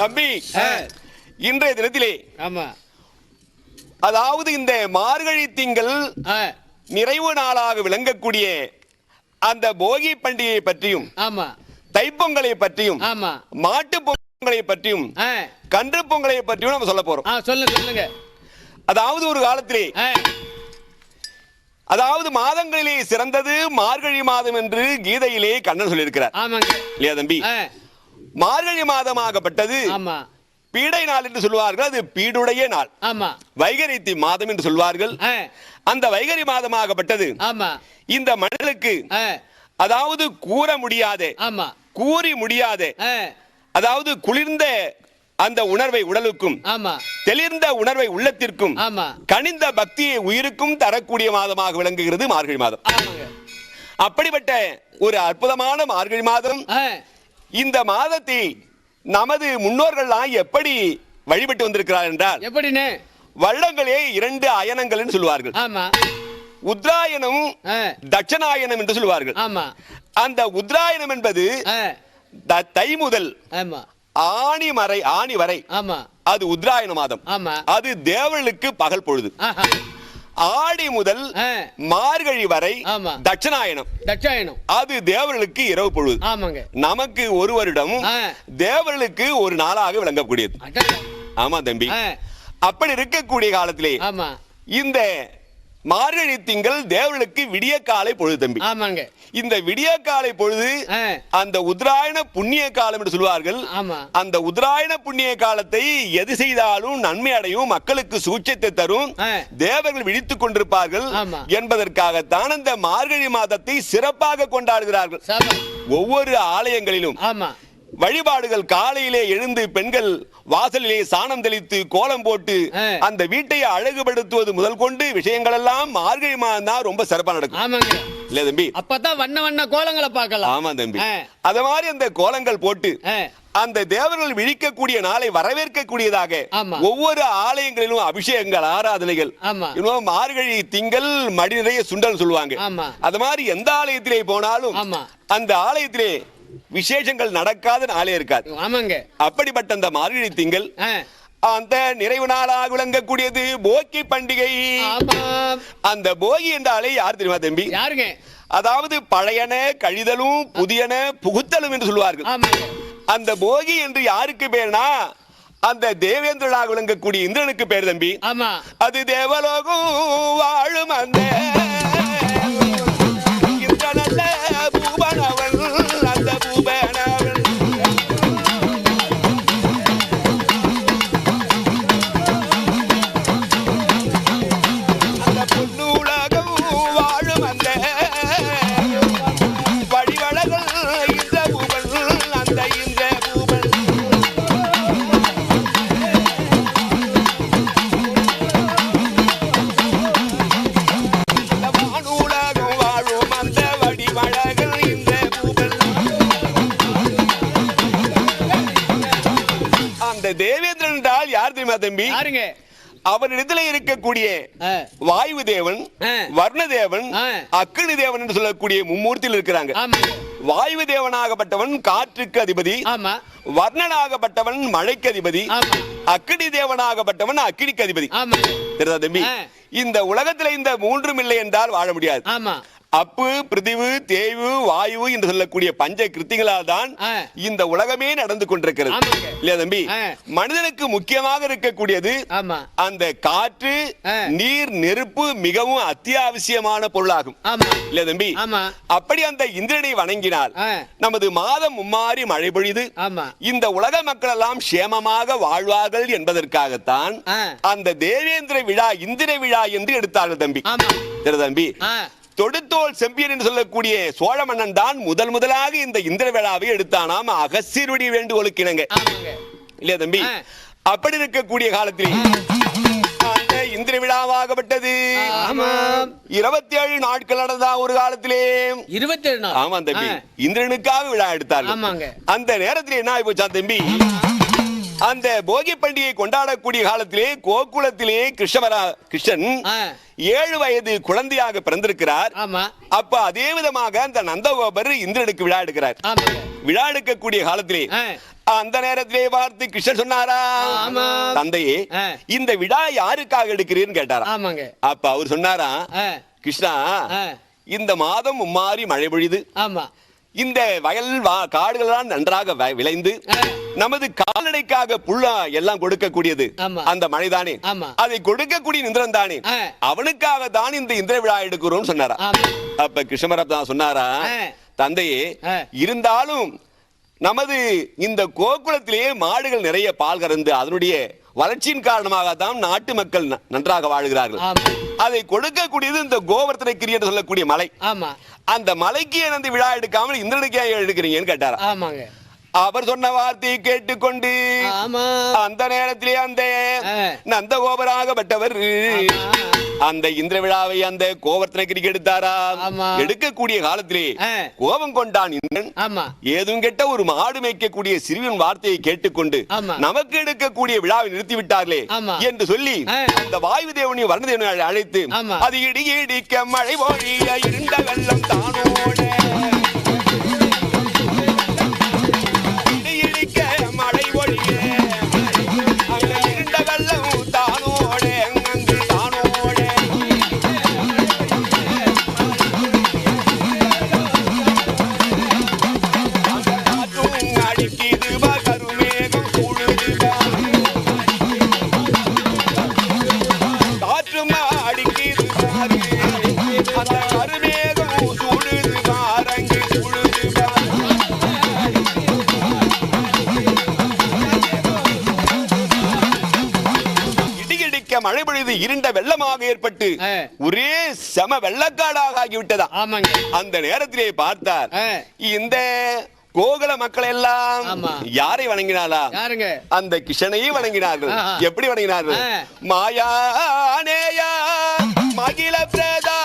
தம்பி. இன்றைய தினத்திலே ஆமா. அதாவது இந்த மார்கழி திங்கள் நிறைவு நாளாக விளங்கக்கூடிய அந்த போகி பண்டிகையை பற்றியும் ஆமா. தைப்பொங்கலை பற்றியும் ஆமா. மாட்டு பொங்கலை பற்றியும் கன்று பொங்கலை பற்றியும் நம்ம சொல்ல போறோம். சொல்லுங்க சொல்லுங்க. அதாவது ஒரு காலத்திலே அதாவது மாதங்களிலே சிறந்தது மார்கழி மாதம் என்று கீதையிலே கண்ணன் சொல்லியிருக்கிறார். ஆமாங்க. இல்லையா தம்பி? மார்கழி மாதமாகப்பட்டது. ஆமா. பீடை நாள் என்று சொல்வார்கள் அது பீடுடைய நாள். ஆமா. வைகரித்தி மாதம் என்று சொல்வார்கள். அந்த வைகரி மாதமாகப்பட்டது. ஆமா. இந்த மனிதனுக்கு அதாவது கூற முடியாத. ஆமா. கூறி முடியாத. அதாவது குளிர்ந்த அந்த உணர்வை உடலுக்கும் ஆமா. தெளிர்ந்த உணர்வை உள்ளத்திற்கும் ஆமா. கனிந்த பக்தியை உயிருக்கும் தரக்கூடிய மாதமாக விளங்குகிறது மார்கழி மாதம். அப்படிப்பட்ட ஒரு அற்புதமான மார்கழி மாதம். இந்த மாதத்தை நமது முன்னோர்கள்லாம் எப்படி வழிபட்டு வந்திருக்கிறார் என்றால் எப்படின்னு? வள்ளங்களே இரண்டு அயனங்கள் என்று சொல்வார்கள் ஆமா. உத்ராயணம் தட்சணாயனம் என்று சொல்வார்கள் ஆமா. அந்த உத்ராயணம் என்பது த- முதல் ஆமா. ஆணி மறை ஆணி வரை ஆமா. அது உத்ராயண மாதம். ஆமா. அது தேவர்களுக்கு பகல் பொழுது. ஆடி முதல் மார்கழி வரை. தட்சணாயனம். தட்சாயனம் அது தேவர்களுக்கு இரவு பொழுது. ஆமாங்க. நமக்கு ஒரு வருடம். தேவர்களுக்கு ஒரு நாளாக விளங்கக்கூடியது. ஆமா தம்பி. அப்படி இருக்கக்கூடிய காலத்திலே ஆமா. இந்த மார்கழி திங்கள் தேவர்களுக்கு விடிய காலை பொழுது தம்பி. ஆமாங்க. இந்த விடிய காலை பொழுது அந்த உத்தராயண புண்ணிய காலம் என்று சொல்வார்கள். அந்த உத்தராயண புண்ணிய காலத்தை எது செய்தாலும் நன்மை அடையும் மக்களுக்கு சூட்சத்தை தரும். தேவர்கள் விழித்துக் கொண்டிருப்பார்கள். என்பதற்காகத்தான் அந்த மார்கழி மாதத்தை சிறப்பாக கொண்டாடுகிறார்கள். ஒவ்வொரு ஆலயங்களிலும். ஆமா. வழிபாடுகள் காலையிலே எழுந்து பெண்கள் வாசலிலே சாணம் தெளித்து கோலம் போட்டு. அந்த வீட்டை அழகுபடுத்துவது முதல் கொண்டு விஷயங்கள் எல்லாம் மார்கழி மாதம் தான் ரொம்ப சிறப்பா நடக்கும் இல்ல தம்பி அப்பதான் வண்ண வண்ண கோலங்களை பார்க்கலாம் ஆமா தம்பி. அத மாதிரி அந்த கோலங்கள் போட்டு அந்த தேவர்கள் விழிக்கக்கூடிய நாளை வரவேற்கக்கூடியதாக. ஒவ்வொரு ஆலயங்களிலும் அபிஷேகங்கள் ஆராதனைகள் இன்னும் மார்கழி திங்கள் மடி நிறைய சுண்டல் சொல்லுவாங்க. அது மாதிரி எந்த ஆலயத்திலே போனாலும். அந்த ஆலயத்திலே விசேஷங்கள் நடக்காத நாளே இருக்காது. ஆமாங்க. அப்படிப்பட்ட அந்த மார்கழி திங்கள் அந்த நிறைவு நாளாக விளங்கக்கூடியது போக்கி பண்டிகை. அந்த போகி என்றாலே யார் தெரியுமா தம்பி? யாருங்க? அதாவது பழையன கழிதலும் புதியன புகுத்தலும் என்று சொல்வார்கள் ஆமாங்க. அந்த போகி என்று யாருக்கு பேர்னா அந்த தேவேந்திரனாக விளங்கக்கூடிய இந்திரனுக்கு பேர் தம்பி. ஆமா. அது தேவலோகம் வாழும் அந்த இந்திரனல்ல பூபனவன் தம்பி. அவரிடத்தில் இருக்கக்கூடிய வாயு தேவன். வர்ண தேவன் ஆ. அக்கினி தேவன் என்று சொல்லக்கூடிய மும்மூர்த்தியில் இருக்கிறாங்க. வாயு தேவனாகப்பட்டவன் காற்றுக்கு அதிபதி ஆமா. வர்ணனாகப்பட்டவன் மழைக்கு அதிபதி ஆமா. அக்கினி தேவனாகப்பட்டவன் அக்கினிக்கு அதிபதி. தம்பி. இந்த உலகத்துல இந்த மூன்றும் இல்லை என்றால் வாழ முடியாது. ஆமா. அப்பு பிருதிவு தேய்வு வாயு என்று சொல்லக்கூடிய பஞ்ச கிருத்திகளால் தான். இந்த உலகமே நடந்து கொண்டிருக்கிறது. இல்லையா தம்பி. மனிதனுக்கு முக்கியமாக இருக்கக்கூடியது அந்த காற்று. நீர் நெருப்பு மிகவும் அத்தியாவசியமான பொருளாகும். இல்லையா தம்பி? அப்படி அந்த இந்திரனை வணங்கினால் நமது மாதம் மும்மாறி மழை பொழிது இந்த உலக மக்கள் எல்லாம் சேமமாக வாழ்வார்கள் என்பதற்காகத்தான். அந்த தேவேந்திர விழா இந்திர விழா என்று எடுத்தார்கள் தம்பி. தம்பி? தொடுத்தோல் செம்பியன் என்று சொல்லக்கூடிய சோழ மன்னன் தான் முதல் முதலாக இந்த இந்திர விழாவை எடுத்தானாம். அகசியருடைய வேண்டுகோளுக்கு இணங்க இல்லையா தம்பி. அப்படி இருக்கக்கூடிய காலத்தில் இந்திர விழாவாகப்பட்டது. இருபத்தி ஏழு நாட்கள் நடந்தா ஒரு காலத்திலே? இருபத்தேழு நாள். ஆமா தம்பி. இந்திரனுக்காக விழா ஆமாங்க. அந்த நேரத்தில் என்ன ஆகி போச்சா தம்பி? அந்த போகி பண்டிகை கொண்டாடக்கூடிய காலத்திலே கோகுலத்திலே கிருஷ்ணவரா கிருஷ்ணன் ஏழு வயது குழந்தையாக பிறந்திருக்கிறார். அப்ப அதே விதமாக அந்த நந்தகோபர் இந்திரனுக்கு விழா எடுக்கிறார். விழா எடுக்கக்கூடிய காலத்திலே அந்த நேரத்திலே பார்த்து கிருஷ்ணன் சொன்னாரா. தந்தையே. இந்த விழா யாருக்காக எடுக்கிறீன்னு கேட்டாரா அப்ப அவர் சொன்னாரா? கிருஷ்ணா. இந்த மாதம் மும்மாறி மழை பொழிது ஆமா. இந்த வயல் காடுகளெல்லாம் நன்றாக விளைந்து. நமது கால்நடைக்காக புல்லா எல்லாம் கொடுக்கக்கூடியது. அந்த மழைதானே ஆமா. அதை கொடுக்கக்கூடிய இந்திரன் தானே. அவனுக்காக தான் இந்த இந்திர விழா எடுக்கிறோம் சொன்னாரா? அப்ப கிருஷ்ணமரத்தான் சொன்னாரா. தந்தையே. இருந்தாலும் நமது இந்த கோகுலத்திலேயே மாடுகள் நிறைய பால் கறந்து அதனுடைய வளர்ச்சியின் காரணமாக தான் நாட்டு மக்கள் நன்றாக வாழ்கிறார்கள். அதை கொடுக்கக்கூடியது இந்த கோவர்த்தனை கிரி என்று சொல்லக்கூடிய மலை. அந்த மலைக்கு அந்த விழா எடுக்காமல் இந்திரனுக்கு எடுக்கிறீங்கன்னு கேட்டாரா? ஆமாங்க. அவர் சொன்ன வார்த்தையை கேட்டுக்கொண்டு அந்த நேரத்திலே அந்த ஆ. நந்த கோபராகப்பட்டவர் ஆமா. அந்த இந்திர விழாவை அந்த கோவர்த்தனகிரிக்கு எடுத்தாரா. எடுக்கக்கூடிய காலத்திலே. கோபம் கொண்டான் இந்திரன் ஏதும் கெட்ட ஒரு மாடு மேய்க்கக்கூடிய சிறுவன் வார்த்தையை கேட்டுக்கொண்டு. நமக்கு எடுக்கக்கூடிய விழாவை நிறுத்தி விட்டார்களே ஆமா. என்று சொல்லி. அந்த வாயு தேவனி வர்ண தேவனை அழைத்து. அது இடி இடிக்க மழை பொழிய இருண்ட வெள்ளம் தானோட மழை பொழுது இருண்ட வெள்ளமாக ஏற்பட்டு. ஒரே செம வெள்ளக்காடாக ஆகிவிட்டதா அந்த நேரத்திலே பார்த்தார். இந்த கோகுல மக்கள் எல்லாம். யாரை வணங்கினாலா யாருங்க அந்த கிஷனையும் வணங்கினார்கள். எப்படி வணங்கினார்கள். மாயானேயா மகிழ பிரதாபா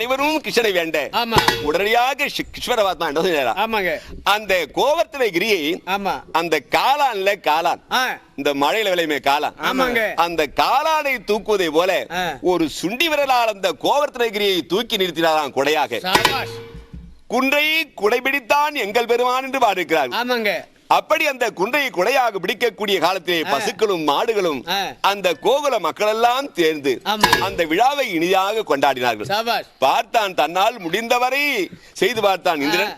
அனைவரும் கிருஷ்ணனை வேண்ட. உடனடியாக கிருஷ்ணபரமாத்மா என்ன சொன்னாரா? ஆமாங்க. அந்த கோவர்த்தனை கிரியை ஆமா. அந்த காளான்ல காளான். ஆ. இந்த மழையில விளையுமே காளான். ஆமாங்க. அந்த காளானை தூக்குவதை போல. ஒரு சுண்டி விரலால் அந்த கோவர்த்தனகிரியை தூக்கி நிறுத்தினாராம் கொடையாக. குன்றை குடைபிடித்தான் எங்கள் பெருமான் என்று பாடிருக்கிறார் ஆமாங்க. அப்படி அந்த குன்றையை குடையாக பிடிக்கக்கூடிய காலத்திலே. பசுக்களும் மாடுகளும். அந்த கோகுல மக்கள் எல்லாம் தேர்ந்து ஆமா. அந்த விழாவை இனிதாக கொண்டாடினார்கள் பார்த்தான் தன்னால் முடிந்தவரை செய்து பார்த்தான் இந்திரன்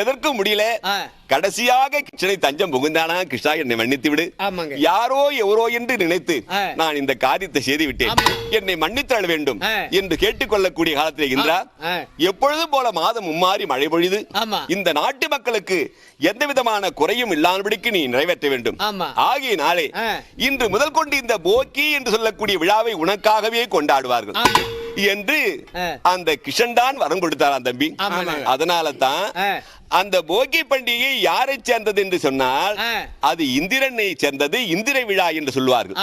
எதற்கும் முடியல. கடைசியாக கிருஷ்ணனை தஞ்சம் புகுந்தானா கிருஷ்ணா என்னை மன்னித்து விடு. யாரோ எவரோ என்று நினைத்து. நான் இந்த காரியத்தை செய்து விட்டேன். என்னை மன்னித்தர வேண்டும். என்று கேட்டுக்கொள்ளக்கூடிய காலத்தில் ஆ. எப்பொழுதும் போல மாதம் மும்மாறி மழை பொழிது. இந்த நாட்டு மக்களுக்கு எந்த விதமான குறையும் இல்லாதபடிக்கு நீ நிறைவேற்ற வேண்டும். ஆகிய நாளே. இன்று முதல் கொண்டு இந்த போக்கி என்று சொல்லக்கூடிய விழாவை உனக்காகவே கொண்டாடுவார்கள். என்று. அந்த கிஷன் தான் வரம் கொடுத்தாராம் தம்பி. அதனால தான். அந்த போகி பண்டிகை யாரை சேர்ந்தது என்று சொன்னால். அது இந்திரனை சேர்ந்தது இந்திர விழா என்று சொல்வார்கள்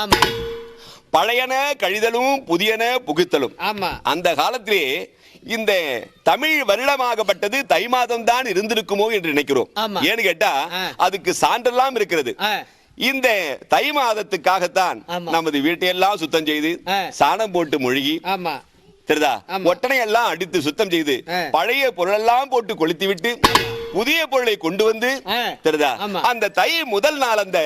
பழையன கழிதலும் புதியன புகுத்தலும் அந்த காலத்திலே இந்த தமிழ் வருடமாகப்பட்டது தை மாதம் தான் இருந்திருக்குமோ என்று நினைக்கிறோம். ஏன்னு கேட்டா. அதுக்கு சான்றெல்லாம் இருக்கிறது. இந்த தை மாதத்துக்காகத்தான். நமது வீட்டையெல்லாம் சுத்தம் செய்து. சாணம் போட்டு மொழிகி தெரியுதா. ஒட்டனை எல்லாம் அடித்து சுத்தம் செய்து. பழைய பொருளெல்லாம் போட்டு கொளுத்தி விட்டு புதிய பொருளை கொண்டு வந்து. தெரியுதா. அந்த தை முதல் நாள் அந்த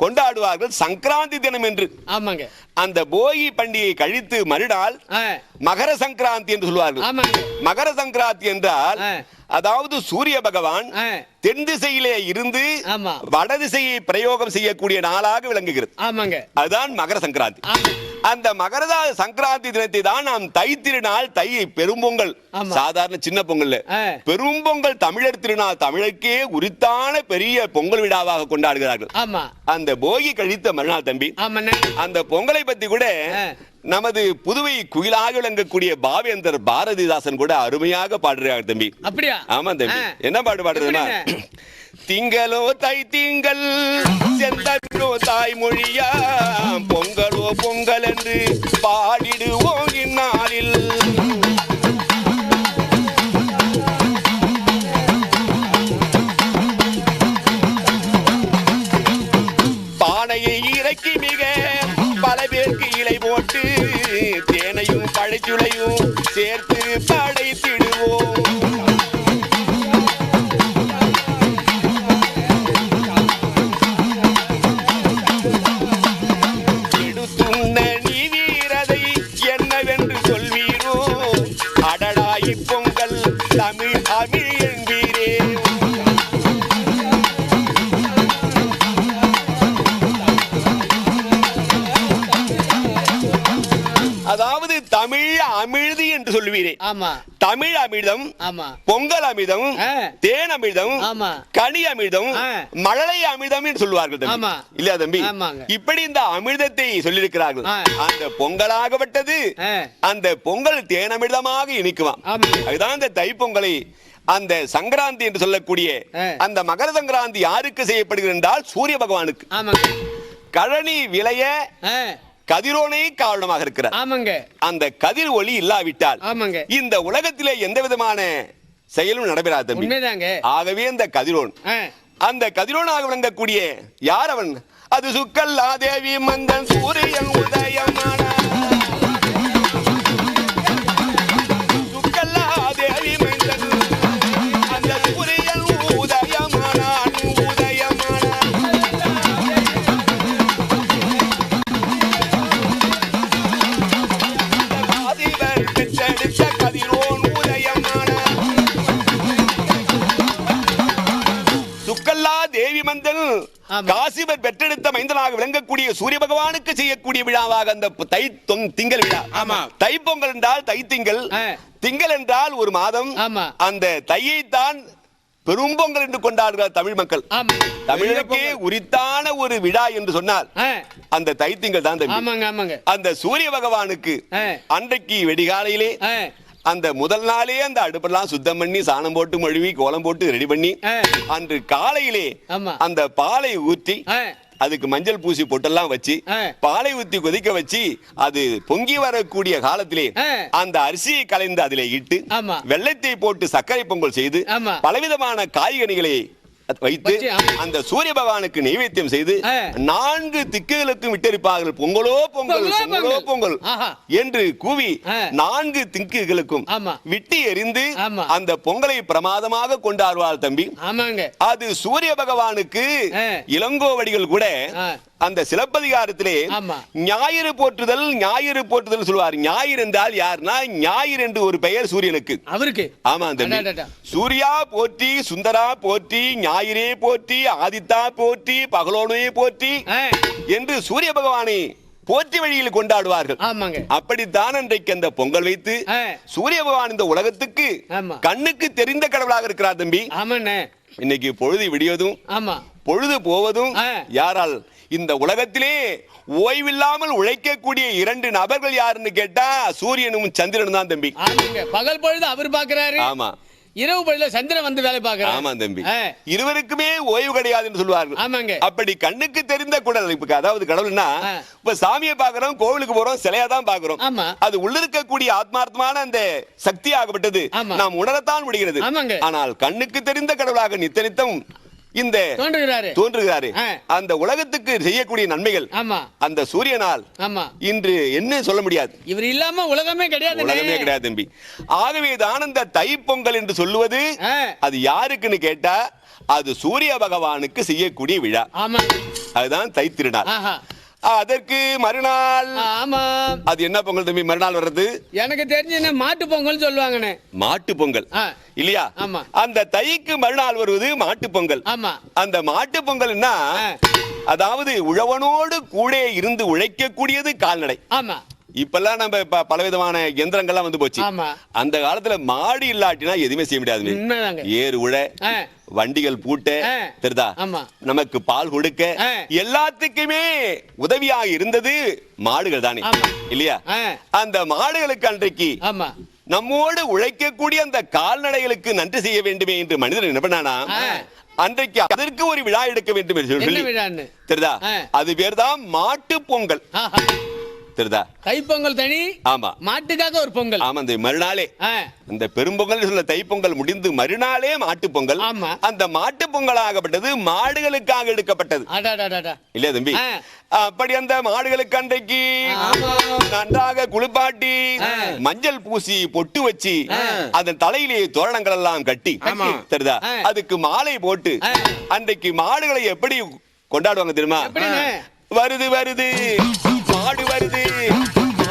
கொண்டாடுவார்கள் சங்கராந்தி தினம் என்று ஆமாங்க அந்த போகி பண்டிகை கழித்து மறுநாள். மகர சங்கராந்தி என்று சொல்வார்கள் மகர சங்கராந்தி என்றால். அதாவது சூரிய பகவான். தென் திசையிலே இருந்து. வட திசையை பிரயோகம் செய்யக்கூடிய நாளாக விளங்குகிறது ஆமாங்க அதுதான் மகர சங்கராந்தி. அந்த மகரதா சங்கராந்தி தினத்தை தான் நாம் தை திருநாள் தை பெரும்பொங்கல் ஆமா. சாதாரண சின்ன பொங்கல். பெரும்பொங்கல் தமிழர் திருநாள் தமிழுக்கே உரித்தான பெரிய பொங்கல் விழாவாக கொண்டாடுகிறார்கள் ஆமா அந்த போகி கழித்த மறுநாள் தம்பி அந்த பொங்கலை பத்தி கூட. நமது புதுவை குயிலாக விளங்கக்கூடிய பாவேந்தர் பாரதிதாசன் கூட அருமையாக பாடுறாங்க தம்பி அப்படியா ஆமா தம்பி. என்ன பாட்டு பாடுறதுன்னா? திங்களோ தை திங்கள் செந்தோ தாய்மொழியா பொங்கலோ பொங்கல் என்று பாடிடுவோம் இந்நாளில் பானையை இறக்கி மிக தேனையும் சேர்த்து பாடு. அமிர்தம் பொங்கல் அமிர்தம். தேன் அமிர்தம். கனி அமிர்தம். மழலை அமிர்தம் என்று சொல்லுவார்கள் தம்பி. இல்லையா தம்பி. இப்படி இந்த அமிர்தத்தை சொல்லியிருக்கிறார்கள். அந்த பொங்கலாகப்பட்டது. அந்த பொங்கல் தேன் அமிர்தமாக இனிக்குவாம் ஆமா. அதுதான் இந்த தைப்பொங்கலை அந்த சங்கராந்தி என்று சொல்லக்கூடிய. அந்த மகர சங்கராந்தி யாருக்கு செய்யப்படுகிறது என்றால் சூரிய பகவானுக்கு கழனி விளைய கதிரோனே காரணமாக இருக்கிறார். ஆமாங்க. அந்த கதிர் ஒளி இல்லாவிட்டால் ஆமாங்க. இந்த உலகத்திலே எந்த விதமான செயலும் நடைபெறாது தம்பி. ஆகவே இந்த கதிரோன். அந்த கதிரோனாக விளங்கக்கூடிய யார் அவன்? அது சுக்கல்லா தேவி மந்தன் சூரியன் உதயமான காசிபர் பெற்றெடுத்த மைந்தனாக விளங்கக்கூடிய சூரிய பகவானுக்கு செய்யக்கூடிய விழாவாக அந்த தை தொங் திங்கள் விழா. ஆமா. தை பொங்கல் என்றால் தை திங்கள். திங்கள் என்றால் ஒரு மாதம். அந்த தையை தான் பெரும்பொங்கல் என்று கொண்டாடுகிறார் தமிழ் மக்கள். ஆமா. தமிழுக்கே உரித்தான ஒரு விழா என்று சொன்னால் அந்த தைத்திங்கள் தான் அந்த சூரிய பகவானுக்கு. அன்றைக்கு வெடிகாலையிலே அந்த முதல் நாளே அந்த அடுப்பெல்லாம் சுத்தம் பண்ணி சாணம் போட்டு மழுவி கோலம் போட்டு ரெடி பண்ணி அன்று காலையிலே. அந்த பாலை ஊற்றி ஆ, அதுக்கு மஞ்சள் பூசி பொட்டெல்லாம் வச்சு. பாலை ஊத்தி கொதிக்க வச்சு அது பொங்கி வரக்கூடிய காலத்திலே. அந்த அரிசியை கலைந்து அதிலே இட்டு. வெள்ளத்தை போட்டு சர்க்கரை பொங்கல் செய்து. பலவிதமான காய்கனிகளை வைத்து. அந்த சூரிய பகவானுக்கு நைவேத்தியம் செய்து. நான்கு திக்குகளுக்கும் விட்டரிப்பார்கள் பொங்கலோ பொங்கல் பொங்கலோ பொங்கலோ. என்று கூவி. நான்கு திக்குகளுக்கும். விட்டு எறிந்து ஆமா. அந்த பொங்கலை பிரமாதமாக கொண்டாடுவார் தம்பி அது சூரிய பகவானுக்கு. இளங்கோவடிகள் கூட. அந்த சிலப்பதிகாரத்திலே. ஞாயிறு போற்றுதல் ஞாயிறு போற்றுதல் சொல்வார் ஞாயிறு என்றால் யாருன்னா ஞாயிறு என்று ஒரு பெயர் சூரியனுக்கு அவருக்கு ஆமா அடடடா. சூர்யா போற்றி சுந்தரா போற்றி ஞாயிறே போற்றி ஆதித்தா போற்றி பகலோனே போற்றி என்று சூரிய பகவானை போற்றி வழியில் கொண்டாடுவார்கள் அப்படித்தான் அன்றைக்கு அந்த பொங்கல் வைத்து. சூரிய பகவான் இந்த உலகத்துக்கு. கண்ணுக்கு தெரிந்த கடவுளாக இருக்கிறார் தம்பி இன்னைக்கு பொழுது விடியதும் பொழுது போவதும். யாரால் இந்த உலகத்திலே ஓய்வில்லாமல் உழைக்கக்கூடிய இரண்டு நபர்கள் யாருன்னு கேட்டா சூரியனும் சந்திரனும் தான் தம்பி. பகல் பொழுது அவர் பாக்குறாரு. ஆமா. இரவு பொழுதுல சந்திரன் வந்து வேலை பாக்குறாரு. ஆமா தம்பி. இருவருக்குமே ஓய்வு கிடையாதுன்னு சொல்லுவார்கள். ஆமாங்க. அப்படி கண்ணுக்கு தெரிந்த குடல் இப்ப அதாவது கடவுள்னா. இப்ப சாமியை பாக்குறோம் கோவிலுக்கு போறோம் சிலையா தான் பாக்குறோம். ஆமா. அது உள்ள இருக்கக்கூடிய ஆத்மார்த்தமான அந்த சக்தி ஆகப்பட்டது. நாம் உணரத்தான் முடிகிறது. ஆனால் கண்ணுக்கு தெரிந்த கடவுளாக நித்த நித்தம் இந்த தோன்றுகிறாரு. அந்த உலகத்துக்கு செய்யக்கூடிய நன்மைகள் ஆமா. அந்த சூரியனால் ஆமா. இன்று என்ன சொல்ல முடியாது. இவர் இல்லாம உலகமே கிடையாது உலகமே கிடையாது தம்பி. ஆகவே தான் அந்த தைப்பொங்கல் என்று சொல்லுவது. அது யாருக்குன்னு கேட்டா அது சூரிய பகவானுக்கு செய்யக்கூடிய விழா. ஆமா. அதுதான் தை திருநாள் ஆஹா. அதற்கு மறுநாள். ஆமா. அது என்ன பொங்கல் தம்பி? மறுநாள் வர்றது? எனக்கு தெரிஞ்சு என்ன மாட்டு பொங்கல் சொல்லுவாங்கண்ணே. மாட்டு பொங்கல். இல்லையா? ஆமா. அந்த தைக்கு மறுநாள் வருவது மாட்டு பொங்கல். ஆமா. அந்த மாட்டு பொங்கல்னா. அதாவது உழவனோடு கூட இருந்து உழைக்கக்கூடியது கால்நடை. ஆமா. இப்பெல்லாம் நம்ம ப- பலவிதமான எந்திரங்கள்லாம் வந்து போச்சு. அந்த காலத்துல மாடு இல்லாட்டினா எதுவுமே செய்ய முடியாது ஏறு உழ. வண்டிகள் பூட்ட. தெரிதா. நமக்கு பால் கொடுக்க. எல்லாத்துக்குமே உதவியாக இருந்தது மாடுகள் தானே. இல்லையா. அந்த மாடுகளுக்கு அன்றைக்கு நம்மோடு உழைக்கக்கூடிய அந்த கால்நடைகளுக்கு நன்றி செய்ய வேண்டுமே என்று மனிதன் என்ன பண்ணானா. அன்றைக்கு அதற்கு ஒரு விழா எடுக்க வேண்டும் என்று சொல்லி தெரியுதா. அது பேர் தான் மாட்டு பொங்கல். தெரியுதா தைப்பொங்கல் தனி ஆமா மாட்டுக்காக ஒரு பொங்கல் ஆமா இந்த மறுநாளே இந்த பெரும்பொங்கல் சொல்ல தைப்பொங்கல் முடிந்து மறுநாளே மாட்டு பொங்கல் ஆமா. அந்த மாட்டு பொங்கலாகப்பட்டது மாடுகளுக்காக எடுக்கப்பட்டது. இல்லையா தம்பி. அப்படி அந்த மாடுகளுக்கு அன்றைக்கு. நன்றாக குளிப்பாட்டி. மஞ்சள் பூசி பொட்டு வச்சு. அதன் தலையிலே தோரணங்கள் எல்லாம் கட்டி. தெரியுதா. அதுக்கு மாலை போட்டு. அன்றைக்கு மாடுகளை எப்படி கொண்டாடுவாங்க தெரியுமா? வருது வருது ஆடு வருது.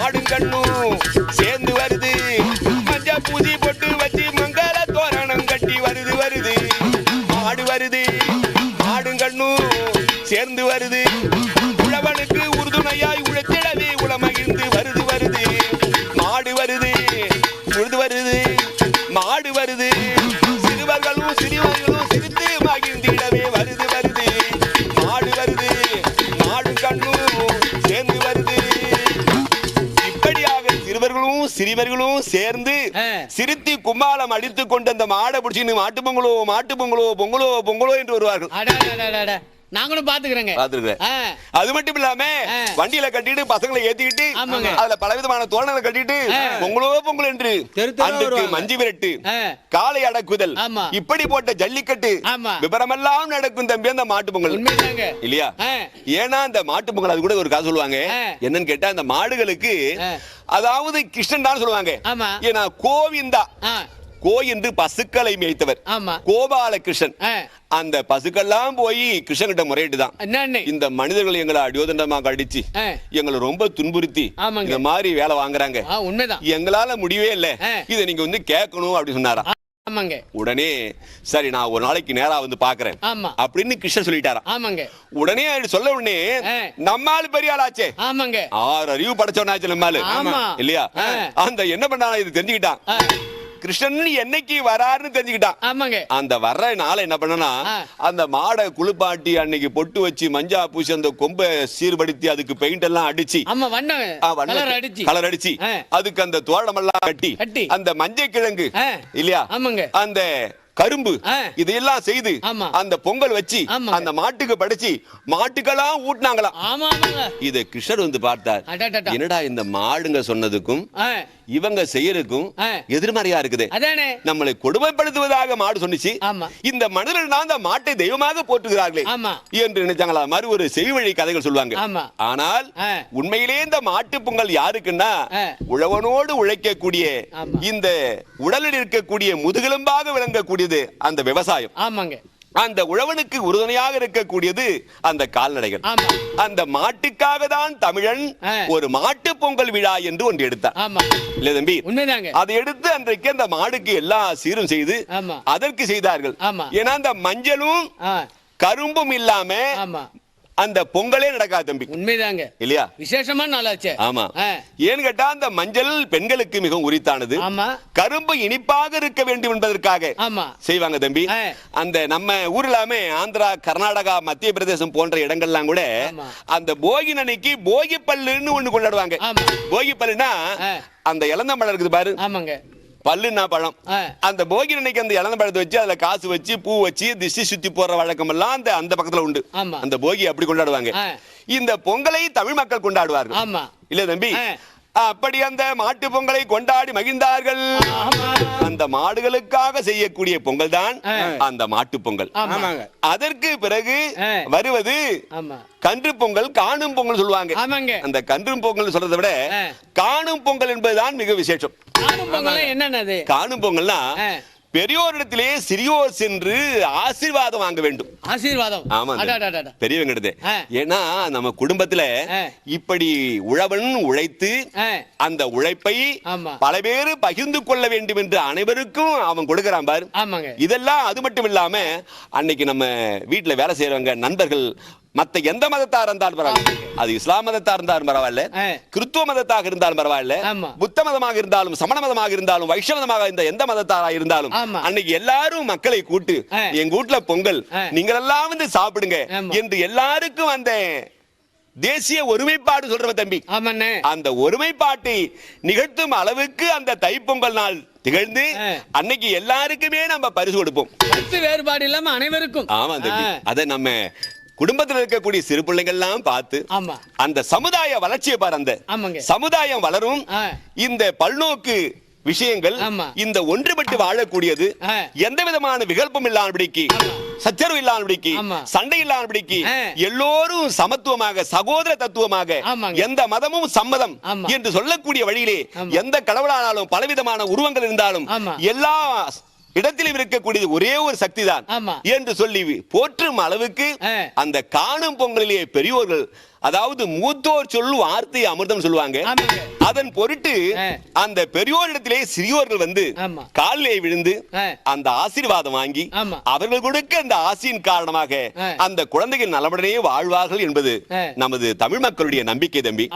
ஆடும் கண்ணும் சேர்ந்து வருது. மஞ்ச பூசி பொட்டு வச்சு மங்கள தோரணம் கட்டி வருது வருது. ஆடு வருது. ஆடும் கண்ணும் சேர்ந்து வருது. உழவனுக்கு உறுதுணையாய் சிறுவர்களும் சேர்ந்து. சிரித்தி கும்மாளம் அடித்துக் கொண்டு அந்த மாடை பிடிச்சின்னு மாட்டு பொங்கலோ மாட்டு பொங்கலோ பொங்கலோ பொங்கலோ என்று வருவார்கள். நாங்களும் பாத்துக்கிறேங்க பார்த்திருக்கிறேன். ஆ, அது மட்டும் இல்லாம. வண்டியில கட்டிட்டு பசங்களை ஏத்திக்கிட்டு. அதுல பலவிதமான தோரணங்களை கட்டிட்டு. பொங்கலோ பொங்கல் என்று அன்றைக்கு. மஞ்சு விரட்டு. காளை அடக்குதல். இப்படி போட்ட ஜல்லிக்கட்டு. விபரமெல்லாம் நடக்கும் தம்பி அந்த மாட்டு பொங்கல் இல்லையா. ஏன்னா அந்த மாட்டு பொங்கல் அது கூட ஒரு கதை சொல்லுவாங்க. என்னன்னு கேட்டா அந்த மாடுகளுக்கு. அதாவது கிருஷ்ணன் தான் சொல்லுவாங்க. ஏன்னா கோவிந்தா கோ என்று பசுக்களை மேய்த்தவர். கோபால கிருஷ்ணன் அந்த பசுக்கெல்லாம் போய் கிருஷ்ணகிட்ட முறையிட்டுதான். என்னண்ணே? இந்த மனிதர்கள் எங்களை அடியோதண்டமாக அடிச்சு. எங்களை ரொம்ப துன்புறுத்தி. இந்த மாதிரி வேலை வாங்குறாங்க. உண்மைதான். எங்களால முடியவே இல்ல. இதை நீங்க வந்து கேட்கணும் அப்படி சொன்னாரா ஆமாங்க. உடனே சரி நான் ஒரு நாளைக்கு நேரா வந்து பாக்குறேன் ஆமா. அப்படின்னு கிருஷ்ணன் சொல்லிட்டாரா ஆமாங்க. உடனே சொல்ல உடனே ஆ. நம்மால் பெரிய ஆளாச்சே. ஆமாங்க. ஆறு அறிவு படைச்சவனாச்சு நம்மால் ஆமா. இல்லையா. அந்த என்ன பண்ணானா? இது தெரிஞ்சுக்கிட்டான். கிருஷ்ணன் என்னைக்கு வராருன்னு தெரிஞ்சுக்கிட்டான் ஆமாங்க அந்த வர்ற நாளை என்ன பண்ணனா. அந்த மாடை குளிப்பாட்டி அன்னைக்கு பொட்டு வச்சு மஞ்சா பூசி அந்த கொம்பை சீர்படுத்தி அதுக்கு பெயிண்ட் எல்லாம் அடிச்சு கலர் அடிச்சு. அதுக்கு அந்த தோரணம் எல்லாம் கட்டி. அந்த மஞ்சள் கிழங்கு. இல்லையா ஆமாங்க அந்த கரும்பு ஆ. இதையெல்லாம் செய்து. அந்த பொங்கல் வச்சு. அந்த மாட்டுக்கு படைச்சு மாட்டுக்கெல்லாம் ஊட்டினாங்களாம் இத கிருஷ்ணர் வந்து பார்த்தார். என்னடா இந்த மாடுங்க சொன்னதுக்கும் இவங்க செய்யறதுக்கும். எதிர்மறையா இருக்குது நம்மளை கொடுமைப்படுத்துவதாக மாடு சொன்னிச்சு. இந்த மனிதர்கள் தான் அந்த மாட்டை தெய்வமாக போற்றுகிறார்களே. என்று நினைச்சாங்களா மாதிரி ஒரு செவி வழி கதைகள் சொல்லுவாங்க. ஆனால். உண்மையிலே இந்த மாட்டு பொங்கல் யாருக்குன்னா. உழவனோடு உழைக்கக்கூடிய. இந்த உடலில் இருக்கக்கூடிய முதுகெலும்பாக விளங்கக்கூடியது அந்த விவசாயம் ஆமாங்க அந்த உழவனுக்கு உறுதுணையாக இருக்கக்கூடியது அந்த கால்நடைகள். அந்த மாட்டுக்காக தான் தமிழன். ஒரு மாட்டு பொங்கல் விழா என்று ஒன்று எடுத்தார் இல்ல தம்பி அதை எடுத்து அன்றைக்கு அந்த மாடுக்கு எல்லா சீரும் செய்து. அதற்கு செய்தார்கள். ஏன்னா அந்த மஞ்சளும் கரும்பும் இல்லாம அந்த பொங்கலே நடக்காது தம்பி. உண்மைதாங்க. இல்லையா? விசேஷமான நாளாச்சே. ஆமா. ஏன்னு கேட்டா அந்த மஞ்சள் பெண்களுக்கு மிகவும் உரித்தானது. ஆமா. கரும்பு இனிப்பாக இருக்க வேண்டும் என்பதற்காக ஆமா. செய்வாங்க தம்பி. அந்த நம்ம ஊர்லாமே ஆந்திரா கர்நாடகா மத்திய பிரதேசம் போன்ற இடங்கள்லாம் கூட. அந்த போகி அன்னைக்கு போகி பல்லுன்னு ஒண்ணு கொண்டாடுவாங்க. போகி பல்லுனா. அந்த இளந்தம்பழம் இருக்குது பாரு. ஆமாங்க. பல்லுன்னா பழம். அந்த போகி அன்னைக்கு அந்த இளந்த பழத்தை வச்சு அதுல காசு வச்சு பூ வச்சு திஷ்டி சுத்தி போற வழக்கம் எல்லாம் அந்த அந்த பக்கத்துல உண்டு. அந்த போகி அப்படி கொண்டாடுவாங்க. இந்த பொங்கலை தமிழ் மக்கள் கொண்டாடுவார்கள் இல்ல தம்பி. அப்படி அந்த மாட்டு பொங்கலை கொண்டாடி மகிழ்ந்தார்கள். ஆமா அந்த மாடுகளுக்காக செய்யக்கூடிய பொங்கல் தான். அந்த மாட்டு பொங்கல். அதற்கு பிறகு. வருவது ஆமா. கன்று பொங்கல் காணும் பொங்கல் சொல்லுவாங்க. ஆமாங்க. அந்த கன்று பொங்கல் சொல்றதை விட. காணும் பொங்கல் என்பதுதான் மிக விசேஷம். காணும் பொங்கல் என்னன்னது? காணும் பொங்கல்னா. பெரியோரிடத்திலே சிறியோர் சென்று ஆசீர்வாதம் வாங்க வேண்டும் ஆசீர்வாதம் ஆமா. பெரியவங்க. ஏன்னா நம்ம குடும்பத்துல. இப்படி உழவன் உழைத்து. அந்த உழைப்பை. பல பேர் பகிர்ந்து கொள்ள வேண்டும் என்று அனைவருக்கும் அவன் கொடுக்கறான் பாரு இதெல்லாம் அது மட்டும் இல்லாம அன்னைக்கு நம்ம வீட்டுல வேலை செய்யறவங்க நண்பர்கள் மத்த எந்த மதத்தார் இருந்தாலும் பரவாயில்ல அது இஸ்லாம் மதத்தார் இருந்தாலும் பரவாயில்ல. கிறிஸ்துவ மதத்தாக இருந்தாலும் பரவாயில்ல. புத்த மதமாக இருந்தாலும் சமண மதமாக இருந்தாலும் வைஷ்ணவ மதமாக இருந்த எந்த மதத்தாரா இருந்தாலும். அன்னைக்கு எல்லாரும் மக்களை கூட்டு. எங்க வீட்ல பொங்கல் ஆ. நீங்கள் எல்லாம் வந்து சாப்பிடுங்க. என்று எல்லாருக்கும் அந்த தேசிய ஒருமைப்பாடு சொல்றவ தம்பி அந்த ஒருமைப்பாட்டை நிகழ்த்தும் அளவுக்கு அந்த தைப்பொங்கல் நாள் திகழ்ந்து. அன்னைக்கு எல்லாருக்குமே நம்ம பரிசு கொடுப்போம் வேறுபாடு இல்லாம அனைவருக்கும் ஆமா தம்பி. அத நம்ம குடும்பத்துல இருக்கக்கூடிய சிறு பிள்ளைகள் எல்லாம் பார்த்து அந்த சமுதாய வளர்ச்சியை பாரு அந்த ஆமாங்க சமுதாயம் வளரும். இந்த பல்நோக்கு விஷயங்கள். இந்த ஒன்றுபட்டு வாழக்கூடியது. எந்த விதமான விகல்பம் இல்லாதபடிக்கு. சச்சரவு இல்லாதபடிக்கு. சண்டை இல்லாதபடிக்கு. எல்லோரும் சமத்துவமாக சகோதர தத்துவமாக. எந்த மதமும் சம்மதம். என்று சொல்லக்கூடிய வழியிலே. எந்த கடவுளானாலும் பலவிதமான உருவங்கள் இருந்தாலும். எல்லா இடத்திலும் இருக்கக்கூடியது ஒரே ஒரு சக்தி தான். என்று சொல்லி போற்றும் அளவுக்கு. அந்த காணும் பொங்கலிலே பெரியோர்கள் அதாவது மூத்தோர் சொல் வார்த்தை அமிர்தம் சொல்லுவாங்க. அதன் பொருட்டு. அந்த பெரியோரிடத்திலே சிறியோர்கள் வந்து. காலிலே விழுந்து. அந்த ஆசீர்வாதம் வாங்கி. அவர்கள் கொடுக்க அந்த ஆசையின் காரணமாக. அந்த குழந்தைகள் நலமுடனே வாழ்வார்கள் என்பது. நமது தமிழ் மக்களுடைய நம்பிக்கை தம்பி.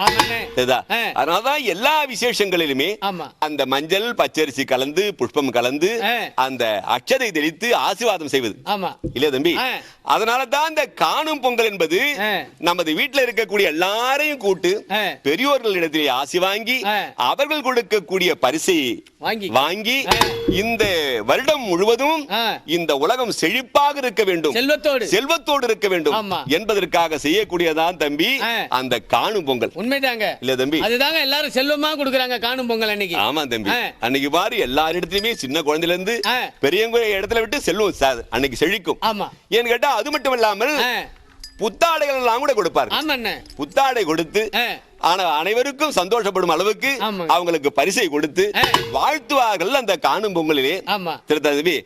அதனாலதான் எல்லா விசேஷங்களிலுமே. அந்த மஞ்சள் பச்சரிசி கலந்து புஷ்பம் கலந்து. அந்த அக்ஷதை தெளித்து ஆசீர்வாதம் செய்வது ஆமா இல்லையா தம்பி ஆ. அதனால தான் இந்த காணும் பொங்கல் என்பது. நமது வீட்டுல இருக்கக்கூடிய எல்லாரையும் கூட்டு. பெரியோர்களிடத்திலே ஆசி வாங்கி. அவர்கள் கொடுக்கக்கூடிய பரிசை வாங்கி. இந்த வருடம் முழுவதும். இந்த உலகம் செழிப்பாக இருக்க வேண்டும் செல்வத்தோடு செல்வத்தோடு இருக்க வேண்டும். என்பதற்காக செய்யக்கூடியதான் தம்பி. அந்த காணும் பொங்கல் உண்மைதாங்க இல்ல தம்பி அதுதாங்க எல்லாரும் செல்வமா கொடுக்குறாங்க காணும் பொங்கல் அன்னைக்கு ஆமா தம்பி. அன்னைக்கு பாரு எல்லாரிடத்துலயுமே சின்ன குழந்தையில இருந்து. பெரியவங்க இடத்துல விட்டு செல்வம் அன்னைக்கு செழிக்கும் ஆமா ஏன்னு கேட்டா அது மட்டும் இல்லாமல். புத்தாடைகள் எல்லாம் கூட கொடுப்பாரு புத்தாடை கொடுத்து. ஆனா அனைவருக்கும் சந்தோஷப்படும் அளவுக்கு. அவங்களுக்கு பரிசை கொடுத்து. வாழ்த்துவார்கள் அந்த காணும் பொங்கலிலே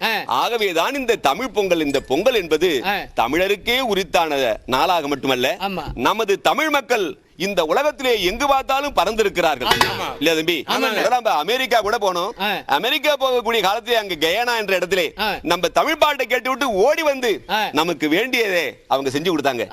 ஆ. ஆகவேதான் இந்த தமிழ் பொங்கல் இந்த பொங்கல் என்பது. தமிழருக்கே உரித்தான நாளாக மட்டுமல்ல. நமது தமிழ் மக்கள் இந்த உலகத்திலே எங்கு பார்த்தாலும் பறந்திருக்கிறார்கள். இல்ல தம்பி நம்ம அமெரிக்கா கூட போனோம். அமெரிக்கா போகக்கூடிய காலத்திலே அங்க கயானா என்ற இடத்திலே. நம்ம தமிழ் பாட்டை கேட்டு விட்டு ஓடி வந்து. நமக்கு வேண்டியதை அவங்க செஞ்சு கொடுத்தாங்க.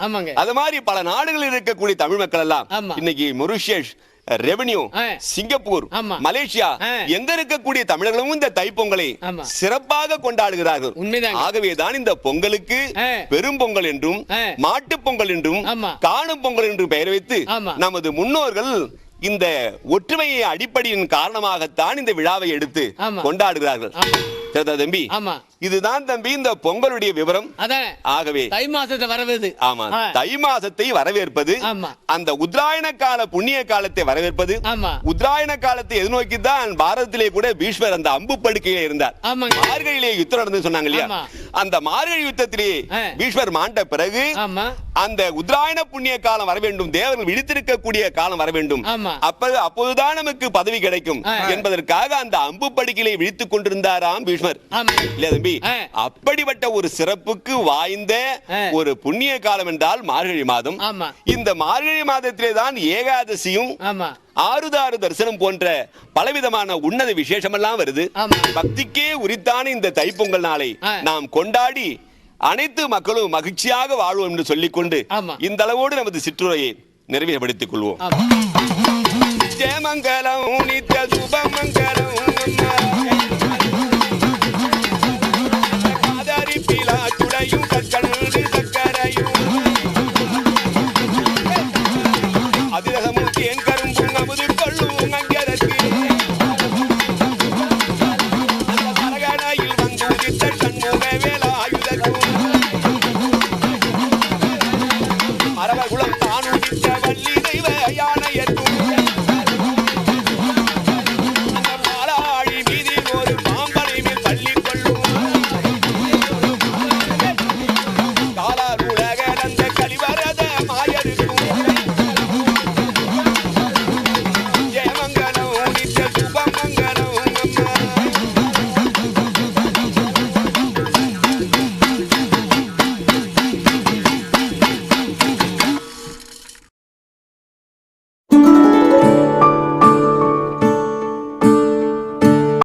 அது மாதிரி பல நாடுகளில் இருக்கக்கூடிய தமிழ் மக்கள் எல்லாம். இன்னைக்கு மொரிஷியஸ் ரெவென்யூ. சிங்கப்பூர். மலேசியா. எங்க இருக்கக்கூடிய தமிழர்களும் இந்த தைப்பொங்கலை. சிறப்பாக கொண்டாடுகிறார்கள். ஆகவேதான் இந்த பொங்கலுக்கு. பெரும் பொங்கல் என்றும் ஆ. மாட்டுப் பொங்கல் என்றும். காணும் பொங்கல் என்றும் பெயர் வைத்து. நமது முன்னோர்கள் இந்த ஒற்றுமையை அடிப்படையின் காரணமாகத்தான் இந்த விழாவை எடுத்து. கொண்டாடுகிறார்கள் தம்பி இதுதான் தம்பி இந்த பொங்கலுடைய விவரம் ஆகவே தை மாசத்தை வரவேது ஆமா. தை மாசத்தை வரவேற்பது. அந்த உத்தராயண கால புண்ணிய காலத்தை வரவேற்பது ஆமா உத்தராயண காலத்தை எதிர்நோக்கி தான் பாரதத்திலே கூட பீஷ்மர் அந்த அம்பு படுக்கையிலே இருந்தார் மார்கழியிலே யுத்தம் நடந்து சொன்னாங்க இல்லையா. அந்த மார்கழி யுத்தத்திலே. பீஷ்மர் மாண்ட பிறகு அந்த உத்தராயண புண்ணிய காலம் வர வேண்டும் தேவர்கள் விழித்திருக்கக்கூடிய காலம் வர வேண்டும் ஆமா. அப்ப அப்போதுதான் நமக்கு பதவி கிடைக்கும். என்பதற்காக அந்த அம்பு படுக்கையிலே விழித்துக் கொண்டிருந்தாராம் பீஷ்மர் ஆமா இல்லையா தம்பி. அப்படிப்பட்ட ஒரு சிறப்புக்கு வாய்ந்த. ஒரு புண்ணிய காலம் என்றால் மார்கழி மாதம் இந்த மார்கழி மாதத்திலே தான் ஏகாதசியும் ஆறுதாறு தரிசனம் போன்ற பலவிதமான உன்னத விசேஷமெல்லாம் வருது. பக்திக்கே உரித்தான இந்த தைப்பொங்கல் நாளை. நாம் கொண்டாடி அனைத்து மக்களும் மகிழ்ச்சியாக வாழ்வோம் என்று சொல்லிக்கொண்டு. இந்த அளவோடு நமது சிற்றுரையை நிறைவேற்றப்படுத்திக் கொள்வோம் ஜெயமங்கலம் நித்ய சுபமங்கலம் அம்மா. காதாரி கற்கள்